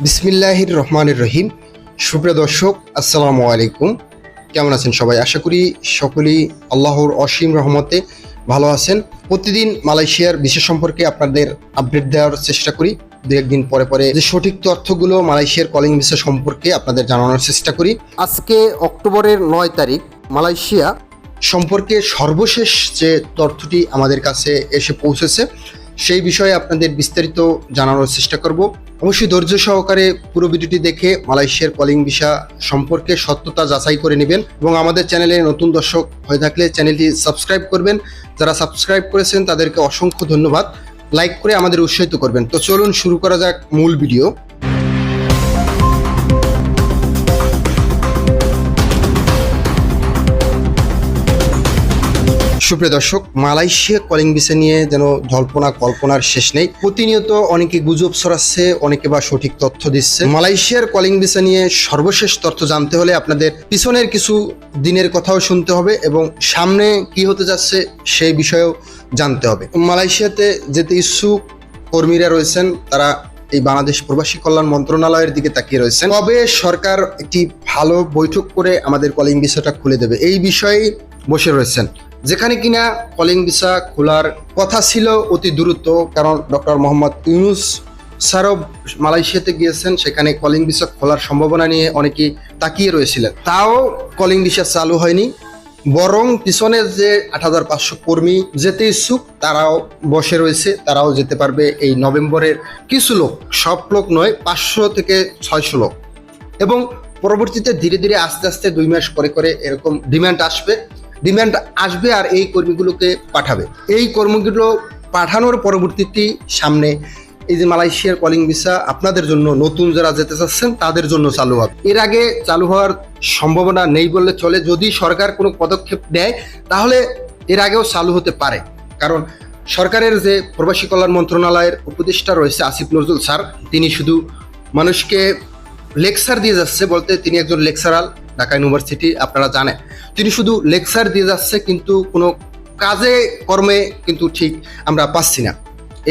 বিসমিল্লাহির রহমানির রহিম। সুপ্রিয় দর্শক, আসসালামু আলাইকুম। কেমন আছেন সবাই? আশা করি সকলেই আল্লাহর অসীম রহমতে ভালো আছেন। প্রতিদিন মালয়েশিয়ার বিশেষ সম্পর্কে আপনাদের আপডেট দেওয়ার চেষ্টা করি। দু একদিন পরে পরে যে সঠিক তথ্যগুলো মালয়েশিয়ার কলিং ভিসা সম্পর্কে আপনাদের জানানোর চেষ্টা করি। আজকে অক্টোবরের নয় তারিখ, মালয়েশিয়া সম্পর্কে সর্বশেষ যে তথ্যটি আমাদের কাছে এসে পৌঁছেছে সেই বিষয়ে আপনাদের বিস্তারিত জানানোর চেষ্টা করব। অবশ্যই ধৈর্য সহকারে পুরো ভিডিওটি দেখে মালয়েশিয়ার কলিং ভিসা সম্পর্কে সত্যতা যাচাই করে নেবেন এবং আমাদের চ্যানেলে নতুন দর্শক হয়ে থাকলে চ্যানেলটি সাবস্ক্রাইব করবেন। যারা সাবস্ক্রাইব করেছেন তাদেরকে অসংখ্য ধন্যবাদ। লাইক করে আমাদের উৎসাহিত করবেন। তো চলুন শুরু করা যাক মূল ভিডিও সুপ্রিয় দর্শক, মালয়েশিয়া কলিং ভিসা নিয়ে যেন জল্পনা কল্পনার শেষ নেই। প্রতিনিয়ত অনেকে গুজব ছড়াচ্ছে, অনেকে বা সঠিক তথ্য দিচ্ছে। মালয়েশিয়ার কলিং ভিসা নিয়ে সর্বশেষ তথ্য জানতে হলে আপনাদের পিছনের কিছু দিনের কথাও শুনতে হবে এবং সামনে কি হতে যাচ্ছে সেই বিষয়েও জানতে হবে। মালয়েশিয়াতে যেতে ইচ্ছুক কর্মীরা রয়েছেন, তারা এই বাংলাদেশ প্রবাসী কল্যাণ মন্ত্রণালয়ের দিকে তাকিয়ে রয়েছেন। কবে সরকার একটি ভালো বৈঠক করে আমাদের কলিং ভিসাটা খুলে দেবে। এই বিষয়ে বসে রয়েছেন যেখানে কিনা কলিং ভিসা খোলার কথা ছিল অতি দ্রুত, কারণ ডক্টর মোহাম্মদ ইউনুস স্যারও মালয়েশিয়াতে গিয়েছেন, সেখানে কলিং ভিসা খোলার সম্ভাবনা নিয়ে অনেকেই তাকিয়ে রয়েছিলেন। তাও কলিং ভিসা চালু হয়নি, বরং পিছনের যে আট হাজার পাঁচশো কর্মী যেতে ইচ্ছুক, তারাও বসে রয়েছে, তারাও যেতে পারবে এই নভেম্বরের কিছু লোক। সব লোক নয়, পাঁচশো থেকে ছয়শো লোক। এবং পরবর্তীতে ধীরে ধীরে আস্তে আস্তে দুই মাস করে করে এরকম ডিমান্ড আসবে। ডিমান্ড আসবে আর এই কর্মীগুলোকে পাঠাবে। এই কর্মীগুলো পাঠানোর পরবর্তীতে সামনে এই যে মালয়েশিয়ার কলিং ভিসা আপনাদের জন্য, নতুন যারা যেতে চাচ্ছেন তাদের জন্য চালু হবে। এর আগে চালু হওয়ার সম্ভাবনা নেই বললে চলে। যদি সরকার কোনো পদক্ষেপ নেয়, তাহলে এর আগেও চালু হতে পারে। কারণ সরকারের যে প্রবাসী কল্যাণ মন্ত্রণালয়ের উপদেষ্টা রয়েছে আসিফ নজরুল স্যার, তিনি শুধু মানুষকে লেকচার দিয়ে যাচ্ছে বলতে তিনি একজন লেকচারাল ঢাকা ইউনিভার্সিটি আপনারা জানেন। তিনি শুধু লেকচার দিয়ে যাচ্ছে, কিন্তু কোনো কাজে, কর্মে কিন্তু ঠিক আমরা পাচ্ছি না।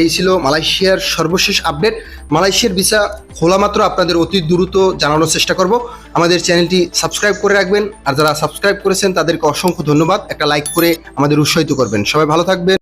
এই ছিল মালয়েশিয়ার সর্বশেষ আপডেট। মালয়েশিয়ার ভিসা খোলা মাত্র আপনাদের অতি দ্রুত জানানোর চেষ্টা করব। আমাদের চ্যানেলটি সাবস্ক্রাইব করে রাখবেন, আর যারা সাবস্ক্রাইব করেছেন তাদেরকে অসংখ্য ধন্যবাদ। একটা লাইক করে আমাদের উৎসাহিত করবেন। সবাই ভালো থাকবেন।